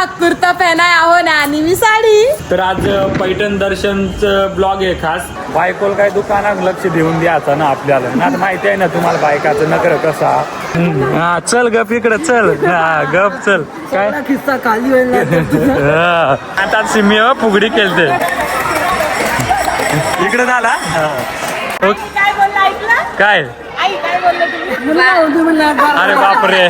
कुर्ता कुर्ता पहनाय आहो आणि मी साडी. तर आज पैठण दर्शनचं ब्लॉग आहे खास. बायकोला काय दुकानात लक्ष देऊन द्यायचं ना आपल्याला. ना आता माहिती आहे ना तुम्हाला बायकाचं नकर कसा. हा चल गप इकडे चल. हा गप चल. काय? किस्सा हा. आता सिमी फुगडी खेळते. इकडे झाला. काय बोलला ऐकलं? काय? आई काय बोललं तुम्ही? अरे बापरे.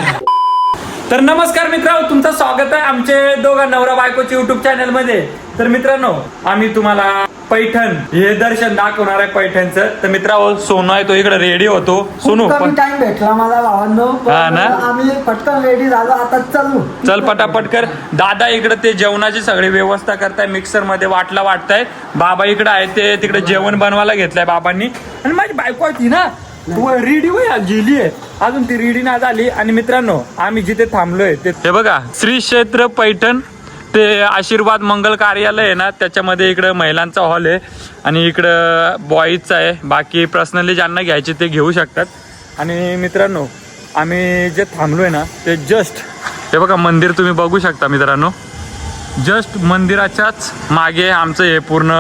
तर नमस्कार मित्रांनो तुमचं स्वागत आहे आमचे दोघा नवरा बायकोचे युट्यूब चॅनलमध्ये. तर मित्रांनो आम्ही तुम्हाला पैठण हे दर्शन दाखवणार आहे पैठणचं. तर मित्रांनो सोनू आहे तो इकडे रेडी होतो. सोनू पण टाइम भेटला मला भावांनो हा ना? आम्ही पटकन रेडी झालो आता चलू. चल पटापट कर. दादा इकडे ते जेवणाची सगळी व्यवस्था करताय मिक्सरमध्ये वाटला वाटताय. बाबा इकडे आहे ते तिकडे जेवण बनवायला घेतलंय बाबांनी. आणि माझी बायको होती ना तू रेडी होय गेली आहे. अजून ती रेडी नाही झाली. आणि मित्रांनो आम्ही जिथे थांबलोय ते हे बघा श्री क्षेत्र पैठण ते आशीर्वाद मंगल कार्यालय आहे ना त्याच्यामध्ये इकडं महिलांचा हॉल आहे. आणि इकडं बॉईजचा आहे. बाकी पर्सनली ज्यांना घ्यायचे ते घेऊ शकतात. आणि मित्रांनो आम्ही जे थांबलोय ना ते जस्ट हे बघा मंदिर तुम्ही बघू शकता मित्रांनो. जस्ट मंदिराच्याच मागे आमचं हे पूर्ण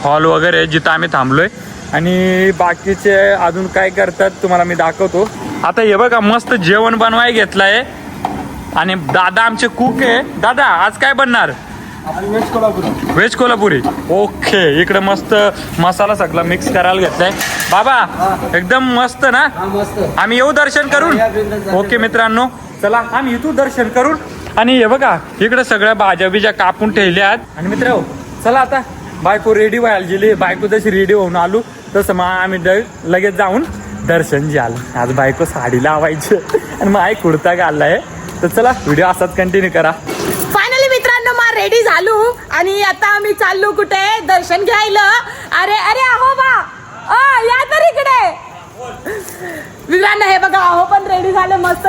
हॉल वगैरे आहे, जिथं आम्ही थांबलोय. आणि बाकीचे अजून काय करतात तुम्हाला मी दाखवतो. आता हे बघा मस्त जेवण बनवाय घेतलंय. आणि दादा आमचे कुक आहे. दादा आज काय बनणार? व्हेज कोल्हापुरी. ओके इकडे मस्त मसाला सगळा मिक्स करायला घेतलाय. बाबा एकदम मस्त ना? मस्त. आम्ही येऊ दर्शन करून? ओके मित्रांनो चला आम्ही येतो दर्शन करून. आणि हे बघा इकडे सगळ्या भाज्या बिज्या कापून ठेवल्या आहेत आणि मित्र चला आता. बायको रेडी व्हायला गेली बायको जशी रेडी होऊन आलो तसं मग आम्ही लगेच जाऊन दर्शन जे आलं आज बायको साडी लावायची. आणि मग आई कुर्ता घाललाय. तर चला व्हिडिओ असाच कंटिन्यू करा. फायनली मित्रांनो मा रेडी झालो. आणि आता आम्ही चाललो कुठे? दर्शन घ्यायला. अरे अरे अहो बा. अ या तर इकडे. मित्रांनो हे बघा अहो पण रेडी झाले. मस्त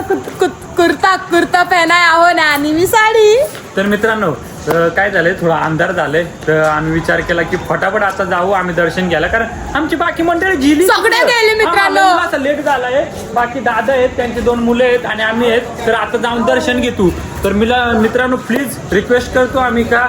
कुर्ता कुर्ता पहनाय आहो आणि मी साडी. तर मित्रांनो अं, काय झालंय? थोडा अंधार झालाय. तर आम्ही विचार केला की फटाफट आता जाऊ आम्ही दर्शन घ्यायला. कारण आमची बाकी मंडळी जिली सगळे गेले मित्रांनो. हा, असं लेट झालाय. बाकी दादा आहेत त्यांचे दोन मुलं आहेत आणि आम्ही आहेत. तर आता जाऊन दर्शन घेतो. तर मिला मित्रांनो प्लीज रिक्वेस्ट करतो आम्ही का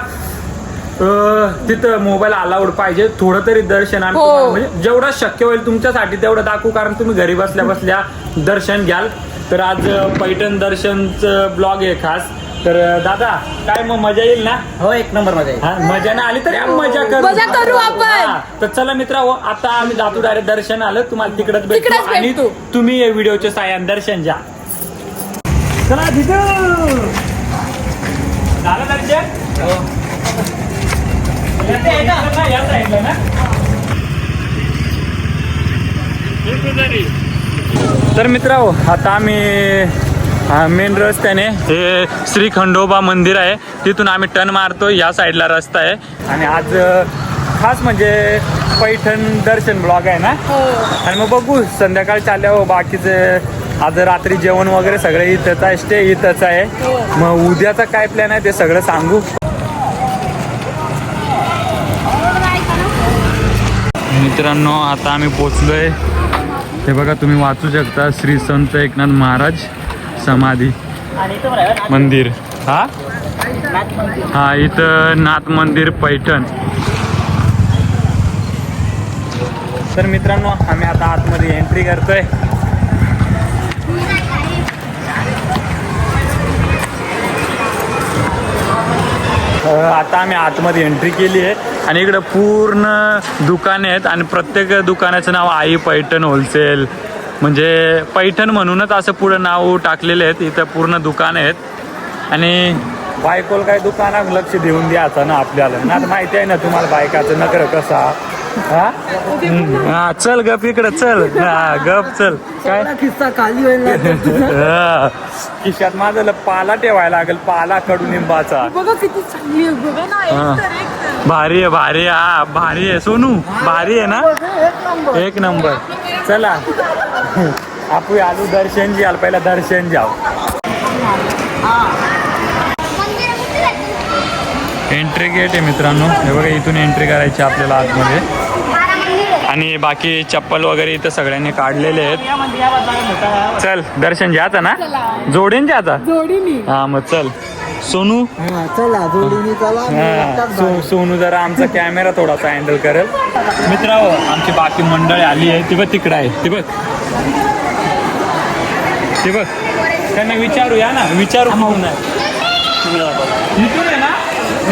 अं, तिथं मोबाईल अलाउड पाहिजे. थोडं तरी दर्शन आम्ही हो. तुम्हाला म्हणजे जेवढं शक्य होईल तुमच्यासाठी तेवढं दाखवू. कारण तुम्ही घरी बसल्या बसल्या दर्शन घ्याल. तर आज अं, पैठण दर्शनचं ब्लॉग आहे खास. तर दादा काय मग मजा येईल ना? हो एक नंबरमध्ये हा मजा नाही आली तरी आम्ही मजा करू. मजा करू आपण. हा, तर चला मित्र आता आम्ही जातो डायरेक्ट दर्शन आलं. तुम्हाला तिकडच तिकडंच भेटतो. आणि. तुम्ही या व्हिडिओच्या साह्याने दर्शन घ्या. चला तिथं झालं दर्शन? या साईडला ना, या साईडला ना. तर मित्र आता आम्ही मेन रस्त्याने हे श्री खंडोबा मंदिर आहे. तिथून आम्ही टर्न मारतो या साईडला रस्ता आहे. आणि आज खास म्हणजे पैठण दर्शन ब्लॉग आहे ना? आणि मग बघू संध्याकाळी चालल्यावर बाकीचे आज रात्री जेवण वगैरे सगळं इथंच आहे स्टे इथंच आहे. मग उद्याचा काय प्लॅन आहे ते सगळं सांगू. मित्रांनो आता आम्ही पोचलोय. हे बघा तुम्ही वाचू शकता श्री संत एकनाथ महाराज. समाधी. मंदिर. हा? हा इथं नाथ मंदिर पैठण. तर मित्रांनो आम्ही आता आतमध्ये एंट्री करतोय. आता आम्ही आतमध्ये एंट्री केली आहे. आणि इकडं पूर्ण दुकाने आहेत. आणि प्रत्येक दुकानाचं नाव आई पैठण होलसेल म्हणजे पैठण म्हणूनच असं पुढं नाव टाकलेले आहेत इथं पूर्ण दुकानं आहेत. आणि बायकोला काय दुकानात लक्ष देऊन द्यायचं ना आपल्याला. ना माहिती आहे ना तुम्हाला बायकाचं नकर कसा? हा. हा चल गप इकडं चल. हा गप चल. काय? किस्सा हा. खिशात माझं ल- पाला ठेवायला लागेल पाला कडुनिंबाचा बघा किती चांगली आहे बघा ना हा. एक तर एक तर. भारी आहे भारी आहे. हा भारी आहे. सोनू भारी आहे ना? एक नंबर चला. आपण आलू दर्शन घ्याल पहिला दर्शन घ्याव एंट्री गेट आहे मित्रांनो. हे बघा इथून एंट्री करायची आपल्याला आतमध्ये. आणि बाकी चप्पल वगैरे इथं सगळ्यांनी काढलेले आहेत. चल दर्शन घ्यायचं ना. जोडीन जोडीनी हा मग चल. सोनू? हा, चला जोडीने चला मी हा, एकटाच सो बाहेर. सोनू जरा आमचा कॅमेरा थोडासा हँडल करेल. मित्र आमची बाकी मंडळी आली आहे. ती बघ तिकडं आहे. ती बघ. ती बघ. त्यांना विचारू या ना. विचारू म्हणून आहे. इथून आहे ना.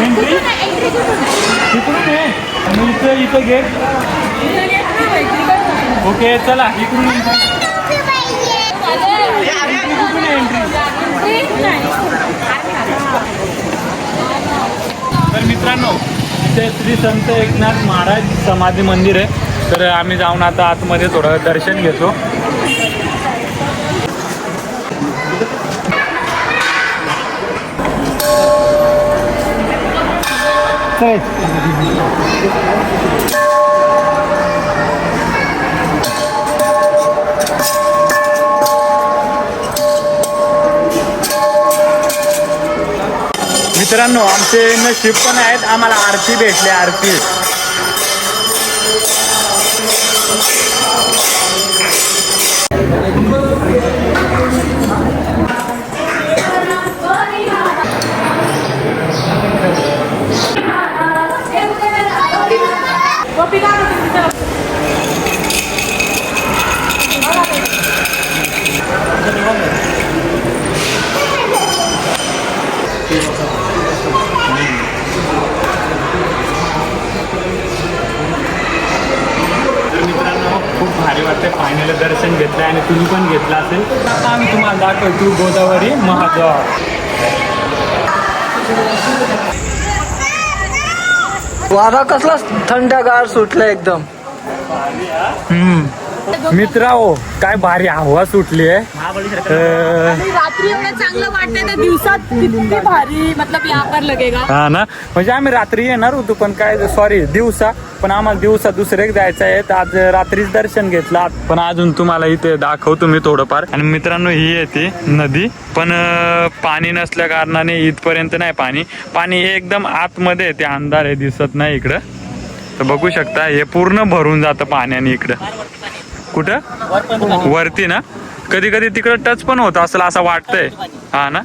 एंट्री इकडून आहे इथं इथं गेट ओके चला. इकडून मित्रांनो इथे श्री संत एकनाथ महाराज समाधी मंदिर आहे. तर आम्ही जाऊन आता आतमध्ये थोडं दर्शन घेतो. मित्रांनो आमचे नशीब पण आहेत. आम्हाला आरती भेटली आरती. तुम्ही पण घेतलं असेल. आता आम्ही तुम्हाला दाखवतो गोदावरी महाद्वार. वारा कसला थंडगार सुटला एकदम. मित्रा हो काय भारी हवा सुटली आहे. रात्री चांगलं वाटतंय दिवसात किती भारी मतलब यहाँ पर लगेगा. हा ना? म्हणजे आम्ही रात्री येणार होतो पण काय सॉरी दिवसा पण आम्हाला दिवसा दुसरे जायचं आहे तर आज रात्रीच दर्शन घेतलं पण अजून तुम्हाला इथे दाखवतो मी थोडंफार. आणि मित्रांनो ही येते नदी. पण पाणी नसल्या कारणाने इथपर्यंत नाही पाणी. पाणी हे एकदम आतमध्ये आहे, ते अंधार आहे दिसत नाही इकडं. तर बघू शकता हे पूर्ण भरून जातं पाण्याने इकडं. कुठं? वरती ना? कधी कधी तिकडं टच पण होत असं असं वाटतंय. हा ना?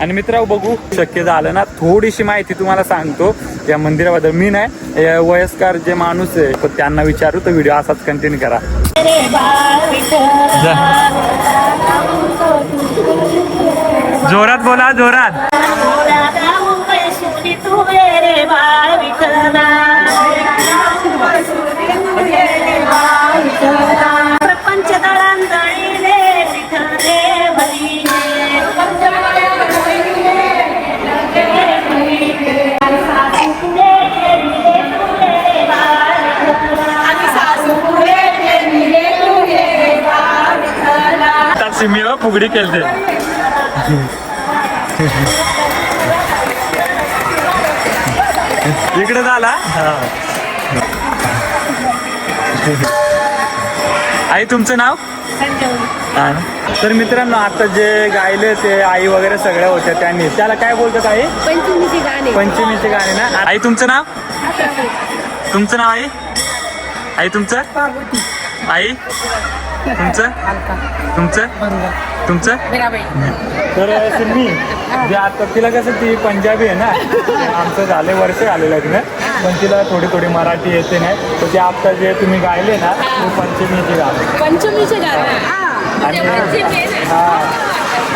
आणि मित्र बघू. शक्य झालं ना थोडीशी माहिती तुम्हाला सांगतो. या मंदिराबद्दल मी नाही वयस्कर जे माणूस आहे पण त्यांना विचारू तर व्हिडिओ असाच कंटिन्यू करा. जोरात बोला जोरात. फुगडी केलते इकडे झाला? आई तुमचं नाव? हा ना. तर मित्रांनो आता जे गायले ते आई वगैरे सगळ्या होत्या त्यांनी. त्याला काय बोलतात आई? पंचमीची गाणे. पंचमीचे गाणे ना? आई तुमचं नाव? तुमचं नाव आई? आई तुमचं? आई? तुमचं? तुमचं? तुमचं? तर सिम्मी जे आता तिला कसं ती पंजाबी आहे ना आमचं झाले वर्ष झाले लग्न पण तिला थोडी थोडी मराठी येते नाही. तर ते आता जे तुम्ही गायले ना ते पंचमीचे गाणे. पंचमीचे गाणे? आणि हा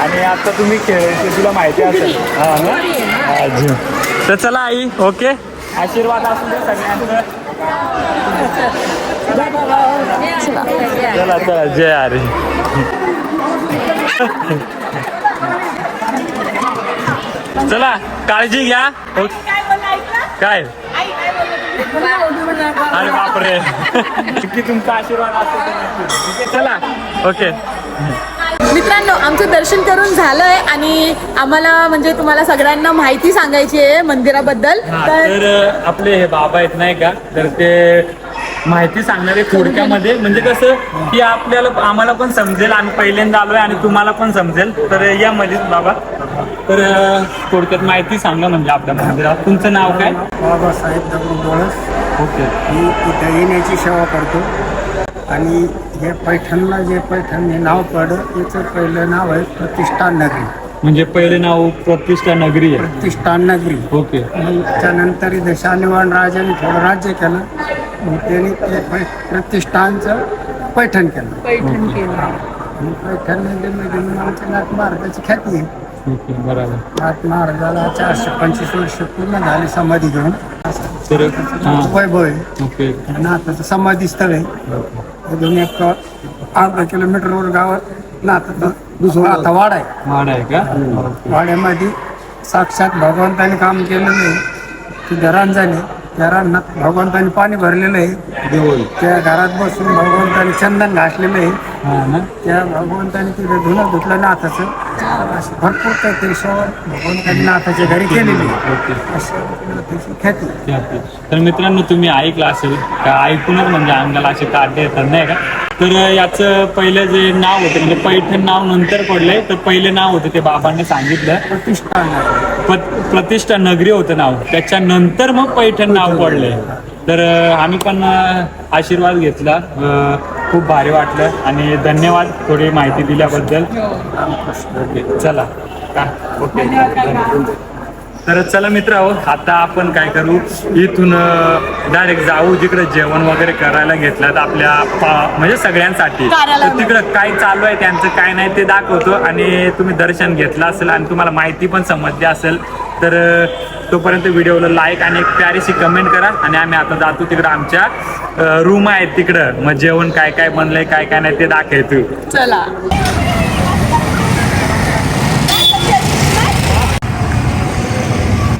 आणि आता तुम्ही खेळायचे तुला माहिती असेल. हा. तर चला आई ओके. आशीर्वाद असू दे सगळ्यांचं. चला चला जय हरी. चला काळजी घ्या. काय? अरे बापरे. की तुमचा आशीर्वाद असतो चला ओके. मित्रांनो आमचं दर्शन करून झालंय आणि आम्हाला म्हणजे तुम्हाला सगळ्यांना माहिती सांगायची आहे मंदिराबद्दल. हा, तर आपले हे बाबा आहेत नाही का? तर ते माहिती सांगणारे थोडक्यामध्ये म्हणजे कसं की आपल्याला आम्हाला पण समजेल. आम्ही पहिल्यांदा आलोय आणि तुम्हाला पण समजेल. तर या मध्येच बाबा. तर अ, थोडक्यात माहिती सांगा म्हणजे आपल्या मंदिरात. तुमचं नाव काय? बाबासाहेब दगडू डोळस ओके. मी इथं येण्याची सेवा करतो. आणि हे पैठणला जे पैठण हे नाव पडलं याचं पहिलं नाव आहे प्रतिष्ठा नगरी. म्हणजे पहिले नाव प्रतिष्ठा नगरी आहे. प्रतिष्ठान नगरी. ओके. मग त्यानंतर इथे शालिवान राजाने थोडं राज्य केलं. मग त्यांनी ते पै- प्रतिष्ठानचं पैठण केलं. पैठण केलं. आणि पैठणमध्ये म्हणजे मग आमच्या नाथ महाराजाची ख्याती आहे. ओके बरोबर. नाथ महाराजाला चारशे पंचवीस वर्ष पूर्ण झाली समाधी घेऊन. असं तर वैभव आहे ओके. नाथाचं समाधी स्थळ आहे. अजून एक अर्धा किलोमीटरवर गावात नाथाचं नाथा वाडा आहे. माड आहे का? वाड्यामध्ये साक्षात भगवंताने काम केलेलं आहे. तिथे रान झाले. रानात भगवंताने पाणी भरलेलं आहे. त्या घरात बसून भगवंताने चंदन घासलेलं आहे. हा ना? त्या भगवंताने तिथे धुणं धुतलं नाथाचं. असं भरपूर काहीतरी सेवा भगवंताने नाथाच्या घरी केलेली. आहे ओके असं नाथाची ख्याती. ते आहे. तर मित्रांनो तुम्ही ऐकलं असेल का? ऐकूनच म्हणजे अंगाला असे काढले येतात नाही का? तर याचं पहिलं जे नाव होतं म्हणजे पैठण नाव नंतर पडलंय. तर पहिले नाव होतं ते बाबांनी सांगितलं. प्रतिष्ठान आहे. प- प्रतिष्ठा नगरी होतं नाव. त्याच्यानंतर मग पैठण नाव पडलंय. तर आम्ही पण आशीर्वाद घेतला. खूप भारी वाटलं आणि धन्यवाद थोडी माहिती दिल्याबद्दल. ओके चला. का? ओके. तर चला मित्र आता आपण काय करू? इथून डायरेक्ट जाऊ. जिकडे जेवण वगैरे करायला घेतलं तर आपल्या म्हणजे सगळ्यांसाठी. तिकडं काय चालू आहे त्यांचं काय नाही ते दाखवतो. आणि तुम्ही दर्शन घेतलं असेल आणि तुम्हाला माहिती पण समजली असेल तर तोपर्यंत व्हिडिओला लाईक आणि एक प्यारीशी कमेंट करा आणि आम्ही आता जातो तिकडं आमच्या रूम आहेत तिकडं. मग जेवण काय काय बनलंय काय काय नाही ते दाखवतो चला.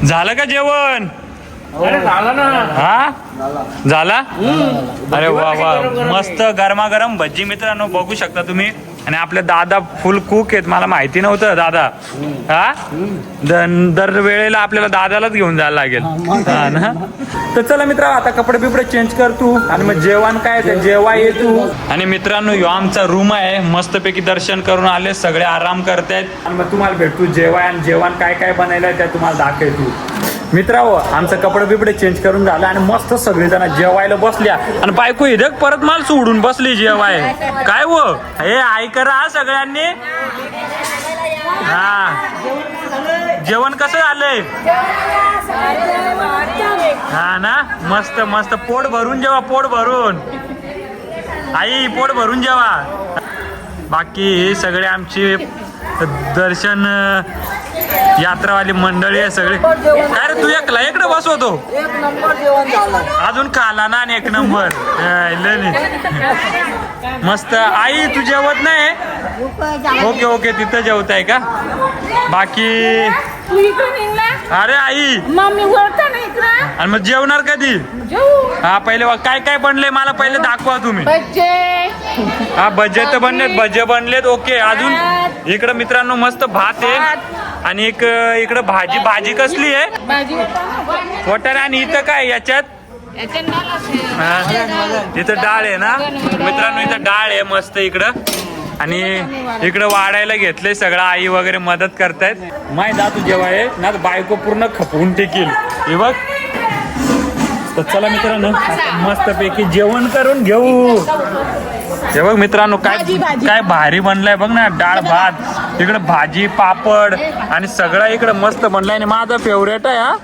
झालं का जेवण? हा? झाला. अरे वा वा. मस्त गरमागरम भज्जी मित्रांनो बघू शकता तुम्ही. आणि आपले दादा फुल कुक आहेत मला माहिती नव्हतं दादा. हा? दर वेळेला आपल्याला दादालाच घेऊन जायला लागेल. हा ना? तर चला मित्र आता कपडे बिपडे चेंज कर तू. आणि मग जेवण काय ते जेवा ये तू. आणि मित्रांनो ह्यो आमचा रूम आहे. मस्तपैकी दर्शन करून आले. सगळे आराम करतायत. आणि मग तुम्हाला भेटू. जेवाय आणि जेवण काय काय बनवलंय ते तुम्हाला दाखवतो. मित्रांनो आमचं कपडे बिपडे चेंज करून झालं आणि मस्त सगळेजण जेवायला बसल्या. आणि बायको इथं परत मला सोडून बसली जेवाय. काय व? हे ऐकरा सगळ्यांनी. हा. जेवण कसं झालंय? हा ना? मस्त मस्त. पोट भरून जेवा पोट भरून. आई पोट भरून जेवा. बाकी हे सगळे आमचे दर्शन यात्रावाली मंडळी आहे सगळे. काय रे तू एकला? इकडे बसवतो अजून खाला ना आणि एक नंबर. मस्त. आई तू जेवत नाही? Okay okay. तिथं जेवताय का? बाकी? अरे आई. आणि मग जेवणार कधी? हा पहिले काय काय बनले मला पहिले दाखवा तुम्ही. हा भजे तर बनलेत. भजे बनलेत. ओके अजून? इकडं मित्रांनो मस्त भात आहे. आणि एक इकडं भाजी भाजी कसली आहे? वटाणे आणि इथं काय याच्यात. इथं डाळ आहे ना? मित्रांनो इथं डाळ आहे मस्त इकडं. आणि इकडं वाढायला घेतलंय सगळं. आई वगैरे मदत करतायत. माय जातो जेव्हा आहे ना तर बायको पूर्ण खपवून टेकील. हे बघ. तर चला मित्रांनो मस्त. पैकी जेवण करून घेऊ. हे बघ मित्रांनो काय. काय भारी बनलाय. बघ ना डाळ भात इकडं भाजी पापड आणि सगळं इकडं मस्त बनलाय आणि माझा फेवरेट आहे हा.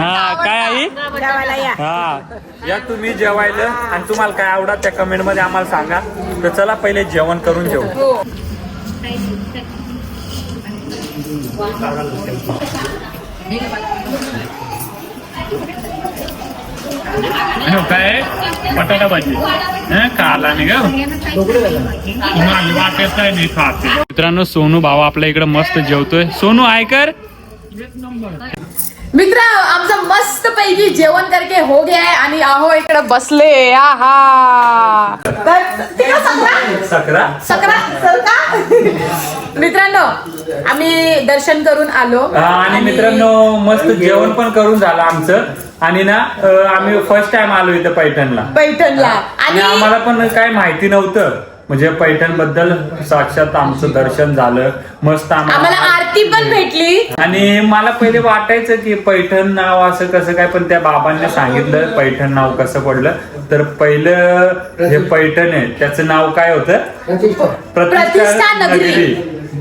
हा काय आई? हा. या तुम्ही जेवायला आणि तुम्हाला काय आवडत त्या कमेंटमध्ये आम्हाला सांगा. तर चला पहिले जेवण करून घेऊ. काय बटाटा भाजी. खाला नाही का? मित्रांनो सोनू भावा आपल्या इकडे मस्त जेवतोय. सोनू आयकर मित्र आमचं मस्त पैकी जेवण करके हो गया है आणि आहो इकडे बसले. आहा. तर तिकडं सकरा सकरा सकरा सरका मित्रांनो आम्ही दर्शन करून आलो. हा, आणि मित्रांनो मस्त जेवण पण करून झालं आमचं. आणि ना अं, आम्ही फर्स्ट टाइम आलो इथं पैठणला. पैठणला. आणि आणि आम्हाला पण काय माहिती नव्हतं. म्हणजे पैठणबद्दल साक्षात आमचं दर्शन झालं. मस्त आम्हाला आरती पण भेटली. आणि मला पहिले वाटायचं की पैठण नाव असं कसं काय पण त्या बाबांनी सांगितलं पैठण नाव कसं पडलं. तर पहिलं हे पैठण आहे त्याचं नाव काय होतं? प्रतिष्ठा. नगरी.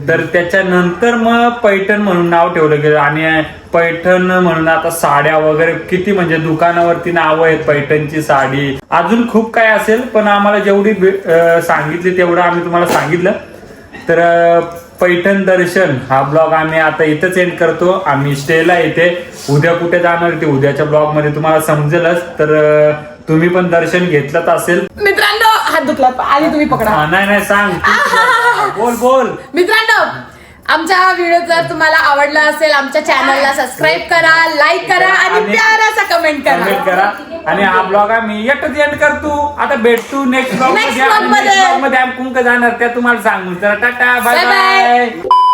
तर त्याच्यानंतर मग पैठण म्हणून नाव ठेवलं गेलं. आणि पैठण म्हणून आता साड्या वगैरे किती म्हणजे दुकानावरती नावं आहेत पैठणची साडी. अजून खूप काय असेल पण आम्हाला जेवढी सांगितली तेवढं आम्ही तुम्हाला सांगितलं. तर पैठण दर्शन हा ब्लॉग आम्ही आता इथंच एंड करतो. आम्ही स्टेला इथे. उद्या कुठे जाणार ते उद्याच्या ब्लॉगमध्ये तुम्हाला समजेलच. तर तुम्ही पण दर्शन घेतलंच असेल. मित्रांनो हात दुखला. आधी तुम्ही पकडा. नाही नाही सांग. बोल बोल. मित्रांनो आमचा व्हिडिओ जर तुम्हाला आवडला असेल आमच्या चॅनलला सबस्क्राईब करा लाईक करा आणि आणि प्याराचा कमेंट कमेंट करा करा. आणि हा ब्लॉग आम्ही एकच एंड करतो. आता भेटतो नेक्स्ट ब्लॉग Next मध्ये. vlog मध्ये. नेक्स्ट ब्लॉगमध्ये आम्ही कुंक जाणार. त्या तुम्हाला सांगू. तर Tata. Bye Bye bye. Bye